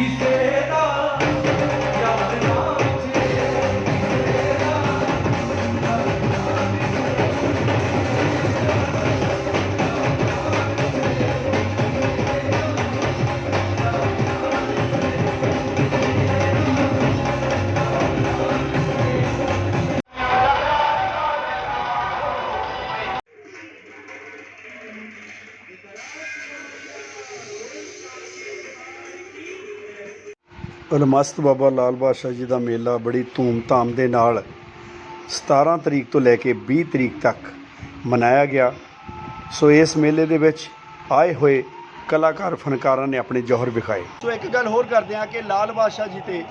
ਕਿਸੇ ਦਾ ਅਲਮਸਤ ਬਾਬਾ ਲਾਲ ਬਾਦਸ਼ਾਹ ਜੀ ਦਾ ਮੇਲਾ ਬੜੀ ਧੂਮ-ਧਾਮ ਦੇ ਨਾਲ 17 ਤਰੀਕ ਤੋਂ ਲੈ ਕੇ 20 ਤਰੀਕ ਤੱਕ ਮਨਾਇਆ ਗਿਆ। ਸੋ ਇਸ ਮੇਲੇ ਦੇ ਵਿੱਚ ਆਏ ਹੋਏ ਕਲਾਕਾਰ ਫਨਕਾਰਾਂ ਨੇ ਆਪਣੇ ਜ਼ੋਹਰ ਵਿਖਾਏ। ਸੋ ਇੱਕ ਗੱਲ ਹੋਰ ਕਰਦੇ ਹਾਂ ਕਿ ਲਾਲ ਬਾਦਸ਼ਾਹ ਜੀ ਤੇ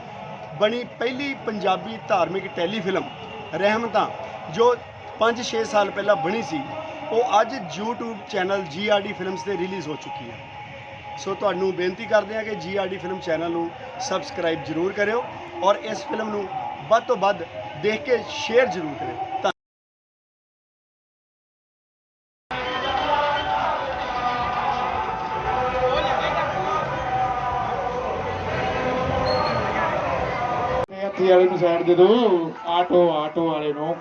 ਬਣੀ ਪਹਿਲੀ ਪੰਜਾਬੀ ਧਾਰਮਿਕ ਟੈਲੀਫਿਲਮ ਰਹਿਮਤਾਂ, ਜੋ 5-6 ਸਾਲ ਪਹਿਲਾਂ ਬਣੀ ਸੀ, ਉਹ ਅੱਜ YouTube ਚੈਨਲ GRD ਫਿਲਮਸ ਤੇ ਰਿਲੀਜ਼ ਹੋ ਚੁੱਕੀ ਹੈ। ਸੋ ਤੁਹਾਨੂੰ ਬੇਨਤੀ ਕਰਦੇ ਹਾਂ ਕਿ ਜੀਆਰਡੀ ਫਿਲਮ ਚੈਨਲ ਨੂੰ ਸਬਸਕ੍ਰਾਈਬ ਜ਼ਰੂਰ ਕਰਿਓ ਔਰ ਇਸ ਫਿਲਮ ਨੂੰ ਵੱਧ ਤੋਂ ਵੱਧ ਦੇਖ ਕੇ ਸ਼ੇਅਰ ਜ਼ਰੂਰ ਕਰਿਓ। ਧੰਨ- ਹੱਥੀ ਵਾਲੇ ਨੂੰ ਸਾਈਡ ਦੇ ਦਿਓ ਆਟੋ ਆਟੋ ਵਾਲੇ ਨੂੰ।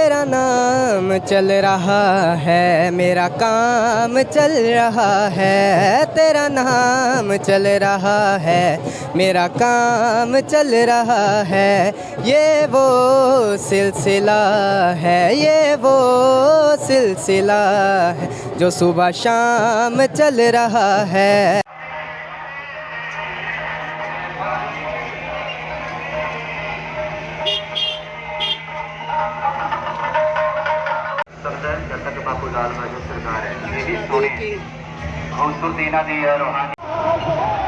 तेरा नाम चल रहा है, मेरा काम चल रहा है, तेरा नाम चल रहा है, मेरा काम चल रहा है, ये वो सिलसिला है, ये वो सिलसिला है, जो सुबह शाम चल रहा है। ਸਰਕਾਰ ਹੈ ਸੋਹਣੀ ਖੂਬਸੂਰਤੀ ਇਹਨਾਂ ਦੀ ਹੈ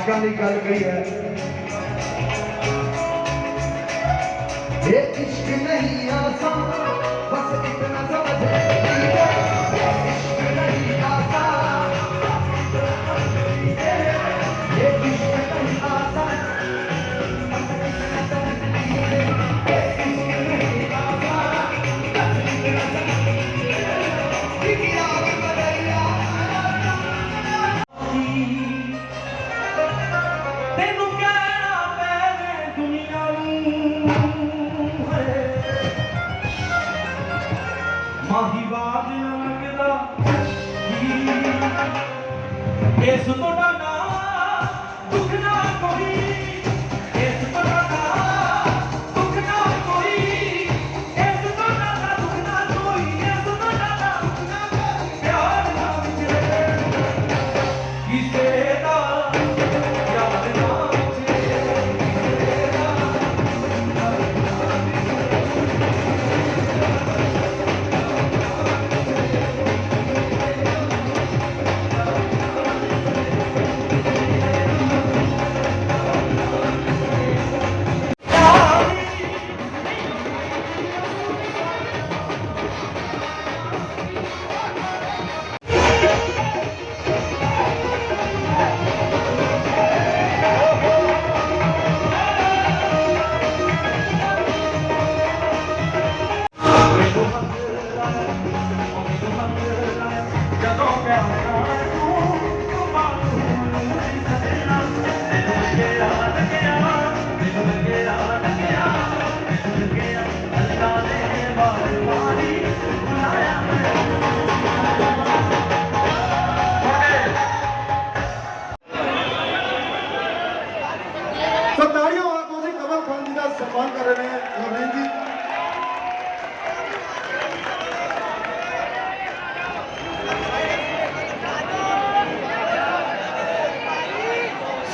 ਆਸ਼ਕਾਂ ਦੀ ਗੱਲ ਕਰੀ ਹੈ। ਇਹ ਇਸ਼ਕ ਨਹੀਂ ਆਸਾਨ। ਕੀ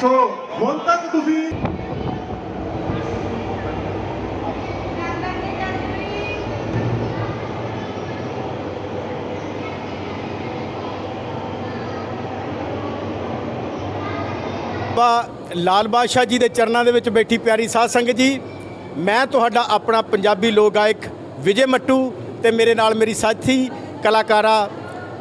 ਸੋ ਹੁਣ ਤੱਕ ਤੁਸੀਂ ਬਾ ਲਾਲ ਬਾਦਸ਼ਾਹ ਜੀ ਦੇ ਚਰਨਾਂ ਦੇ ਵਿੱਚ ਬੈਠੀ ਪਿਆਰੀ ਸਾਧ ਸੰਗਤ ਜੀ, ਮੈਂ ਤੁਹਾਡਾ ਆਪਣਾ ਪੰਜਾਬੀ ਲੋਕ ਗਾਇਕ ਵਿਜੇ ਮੱਟੂ ਤੇ ਮੇਰੇ ਨਾਲ ਮੇਰੀ ਸਾਥੀ ਕਲਾਕਾਰਾ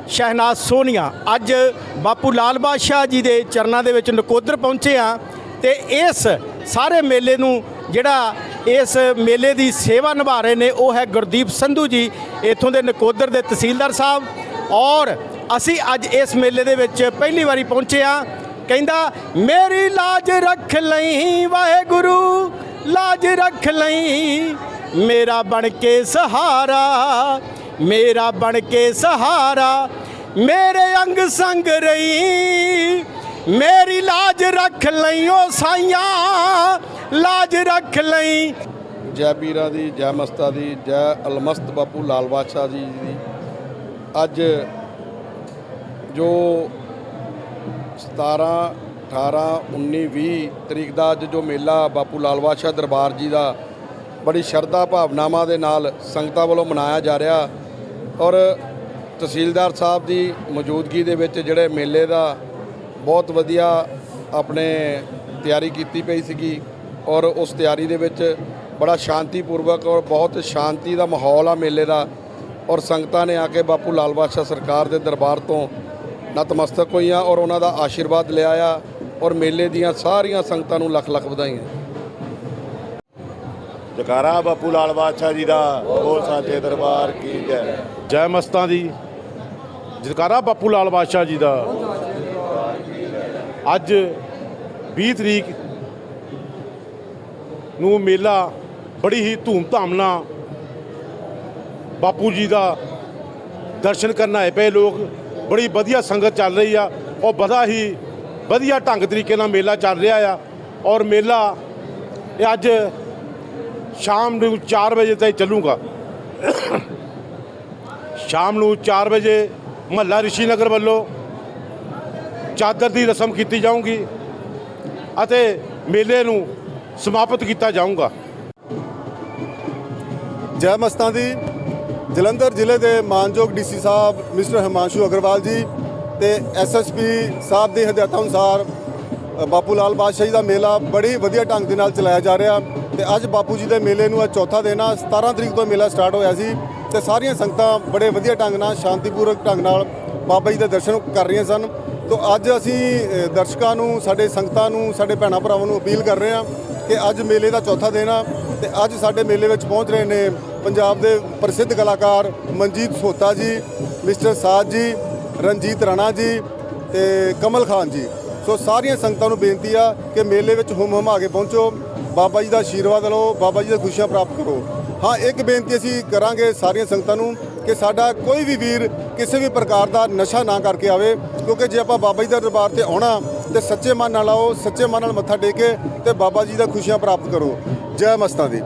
ਸ਼ਹਿਨਾਜ਼ ਸੋਨੀਆ। ਅੱਜ ਬਾਪੂ ਲਾਲ ਬਾਦਸ਼ਾਹ ਜੀ ਦੇ ਚਰਨਾਂ ਦੇ ਵਿੱਚ ਨਕੋਦਰ ਪਹੁੰਚੇ ਆ ਤੇ ਇਸ ਸਾਰੇ ਮੇਲੇ ਨੂੰ ਜਿਹੜਾ ਇਸ ਮੇਲੇ ਦੀ ਸੇਵਾ ਨਿਭਾ ਰਹੇ ਨੇ, ਉਹ ਹੈ ਗੁਰਦੀਪ ਸੰਧੂ ਜੀ, ਇੱਥੋਂ ਦੇ ਨਕੋਦਰ ਦੇ ਤਹਿਸੀਲਦਾਰ ਸਾਹਿਬ। ਔਰ ਅਸੀਂ ਅੱਜ ਇਸ ਮੇਲੇ ਦੇ ਵਿੱਚ ਪਹਿਲੀ ਵਾਰੀ ਪਹੁੰਚੇ ਆ ਕਹਿੰਦਾ, ਮੇਰੀ ਲਾਜ ਰੱਖ ਲਈ ਵਾਹਿਗੁਰੂ, ਲਾਜ ਰੱਖ ਲਈ। ਮੇਰਾ ਬਣ ਕੇ ਸਹਾਰਾ ਮੇਰਾ ਬਣ ਕੇ ਸਹਾਰਾ, ਮੇਰੇ ਅੰਗ ਸੰਗ ਰਹੀ, ਮੇਰੀ ਲਾਜ ਰੱਖ ਲਈ ਸਾਈਆਂ, ਲਾਜ ਰੱਖ ਲਈ। ਜੈ ਪੀਰਾਂ ਦੀ, ਜੈ ਮਸਤਾ ਦੀ, ਜੈ ਅਲਮਸਤ ਬਾਪੂ ਲਾਲ ਬਾਦਸ਼ਾਹ ਜੀ ਦੀ। ਅੱਜ ਜੋ 17 18 19 20 ਤਰੀਕ ਦਾ ਅੱਜ ਜੋ ਮੇਲਾ ਬਾਪੂ ਲਾਲ ਬਾਦਸ਼ਾਹ ਦਰਬਾਰ ਜੀ ਦਾ, ਬੜੀ ਸ਼ਰਧਾ ਭਾਵਨਾਵਾਂ ਦੇ ਨਾਲ ਸੰਗਤਾਂ ਵੱਲੋਂ ਮਨਾਇਆ ਜਾ ਰਿਹਾ। ਔਰ ਤਹਿਸੀਲਦਾਰ ਸਾਹਿਬ ਦੀ ਮੌਜੂਦਗੀ ਦੇ ਵਿੱਚ ਜਿਹੜੇ ਮੇਲੇ ਦਾ ਬਹੁਤ ਵਧੀਆ ਆਪਣੇ ਤਿਆਰੀ ਕੀਤੀ ਪਈ ਸੀਗੀ ਔਰ ਉਸ ਤਿਆਰੀ ਦੇ ਵਿੱਚ ਬੜਾ ਸ਼ਾਂਤੀਪੂਰਵਕ ਔਰ ਬਹੁਤ ਸ਼ਾਂਤੀ ਦਾ ਮਾਹੌਲ ਆ ਮੇਲੇ ਦਾ ਔਰ ਸੰਗਤਾਂ ਨੇ ਆ ਕੇ ਬਾਪੂ ਲਾਲ ਬਾਦਸ਼ਾਹ ਸਰਕਾਰ ਦੇ ਦਰਬਾਰ ਤੋਂ ਨਤਮਸਤਕ ਹੋਈਆਂ ਔਰ ਉਹਨਾਂ ਦਾ ਆਸ਼ੀਰਵਾਦ ਲਿਆ ਆ ਔਰ ਮੇਲੇ ਦੀਆਂ ਸਾਰੀਆਂ ਸੰਗਤਾਂ ਨੂੰ ਲੱਖ ਲੱਖ ਵਧਾਈਆਂ। ਜਕਾਰਾ ਬਾਪੂ ਲਾਲ ਬਾਦਸ਼ਾਹ ਜੀ ਦਾ। ਬੋਲ ਸਾਚੇ ਦਰਬਾਰ ਕੀ ਜੈ। ਜੈ ਮਸਤਾਂ ਦੀ। ਜਕਾਰਾ ਬਾਪੂ ਲਾਲ ਬਾਦਸ਼ਾਹ ਜੀ ਦਾ। ਅੱਜ 20 ਤਰੀਕ ਨੂੰ ਮੇਲਾ ਬੜੀ ਹੀ ਧੂਮ-ਧਾਮ ਨਾਲ ਬਾਪੂ ਜੀ ਦਾ ਦਰਸ਼ਨ ਕਰਨ ਆਏ ਪਏ ਲੋਕ। ਬੜੀ ਵਧੀਆ ਸੰਗਤ ਚੱਲ ਰਹੀ ਆ। ਉਹ ਬੜਾ ਹੀ ਵਧੀਆ ਢੰਗ ਤਰੀਕੇ ਨਾਲ ਮੇਲਾ ਚੱਲ ਰਿਹਾ ਆ। ਔਰ ਮੇਲਾ ਇਹ ਅੱਜ ਸ਼ਾਮ ਨੂੰ 4 ਵਜੇ ਤਾਈਂ ਚੱਲੂਗਾ। ਸ਼ਾਮ ਨੂੰ 4 ਵਜੇ ਮਹੱਲਾ ਰਿਸ਼ੀ ਨਗਰ ਵੱਲੋਂ ਚਾਦਰ ਦੀ ਰਸਮ ਕੀਤੀ ਜਾਊਗੀ ਅਤੇ ਮੇਲੇ ਨੂੰ ਸਮਾਪਤ ਕੀਤਾ ਜਾਊਗਾ। ਜੈ ਮਸਤਾਂ ਦੀ। ਜਲੰਧਰ ਜ਼ਿਲ੍ਹੇ ਦੇ ਮਾਨਯੋਗ ਡੀਸੀ ਸਾਹਿਬ ਮਿਸਟਰ ਹਿਮਾਂਸ਼ੂ ਅਗਰਵਾਲ ਜੀ ਤੇ ਐਸਐਸਪੀ ਸਾਹਿਬ ਦੇ ਹਦਾਇਤਾਂ ਅਨੁਸਾਰ ਅ, ਬਾਪੂ ਲਾਲ ਬਾਦਸ਼ਾਹ ਜੀ ਦਾ ਮੇਲਾ ਬੜੀ ਵਧੀਆ ਢੰਗ ਦੇ ਨਾਲ ਚਲਾਇਆ ਜਾ ਰਿਹਾ। ਤੇ ਅੱਜ ਬਾਪੂ ਜੀ ਦੇ ਮੇਲੇ ਨੂੰ ਅੱਜ ਚੌਥਾ ਦਿਨ ਆ। 17 ਤਰੀਕ ਤੋਂ ਮੇਲਾ ਸਟਾਰਟ ਹੋਇਆ ਸੀ ਤੇ ਸਾਰੀਆਂ ਸੰਗਤਾਂ ਬੜੇ ਵਧੀਆ ਢੰਗ ਨਾਲ, ਸ਼ਾਂਤੀਪੂਰਕ ਢੰਗ ਨਾਲ ਬਾਬਾ ਜੀ ਦੇ ਦਰਸ਼ਨ ਕਰ ਰਹੀਆਂ ਸਨ। ਤੋਂ ਅੱਜ ਅਸੀਂ ਦਰਸ਼ਕਾਂ ਨੂੰ, ਸਾਡੇ ਸੰਗਤਾਂ ਨੂੰ, ਸਾਡੇ ਭੈਣਾਂ ਭਰਾਵਾਂ ਨੂੰ ਅਪੀਲ ਕਰ ਰਹੇ ਹਾਂ ਕਿ ਅੱਜ ਮੇਲੇ ਦਾ ਚੌਥਾ ਦਿਨ ਆ ਤੇ ਅੱਜ ਸਾਡੇ ਮੇਲੇ ਵਿੱਚ ਪਹੁੰਚ ਰਹੇ ਨੇ ਪੰਜਾਬ ਦੇ ਪ੍ਰਸਿੱਧ ਕਲਾਕਾਰ ਮਨਜੀਤ ਸੋਤਾ ਜੀ, ਮਿਸਟਰ ਸਾਜ ਜੀ, ਰਣਜੀਤ ਰਾਣਾ ਜੀ ਤੇ ਕਮਲ ਖਾਨ ਜੀ। ਸੋ ਸਾਰੀਆਂ ਸੰਗਤਾਂ ਨੂੰ ਬੇਨਤੀ ਆ ਕਿ ਮੇਲੇ ਵਿੱਚ ਹੁਮ ਹੁਮ ਆ ਕੇ ਪਹੁੰਚੋ। ਬਾਬਾ ਜੀ ਦਾ ਆਸ਼ੀਰਵਾਦ ਲਓ, ਬਾਬਾ ਜੀ ਦੀਆਂ ਖੁਸ਼ੀਆਂ ਪ੍ਰਾਪਤ ਕਰੋ। ਹਾਂ, ਇੱਕ ਬੇਨਤੀ ਅਸੀਂ ਕਰਾਂਗੇ ਸਾਰੀਆਂ ਸੰਗਤਾਂ ਨੂੰ ਕਿ ਸਾਡਾ ਕੋਈ ਵੀ ਵੀਰ ਕਿਸੇ ਵੀ ਪ੍ਰਕਾਰ ਦਾ ਨਸ਼ਾ ਨਾ ਕਰਕੇ ਆਵੇ, ਕਿਉਂਕਿ ਜੇ ਆਪਾਂ ਬਾਬਾ ਜੀ ਦੇ ਦਰਬਾਰ ਤੇ ਆਉਣਾ, ਤੇ ਸੱਚੇ ਮਨ ਨਾਲ ਆਓ, ਸੱਚੇ ਮਨ ਨਾਲ ਮੱਥਾ ਟੇਕੇ ਤੇ ਬਾਬਾ ਜੀ ਦਾ ਖੁਸ਼ੀਆਂ ਪ੍ਰਾਪਤ ਕਰੋ। ਜੈ ਮਸਤਾਂ ਦੀ।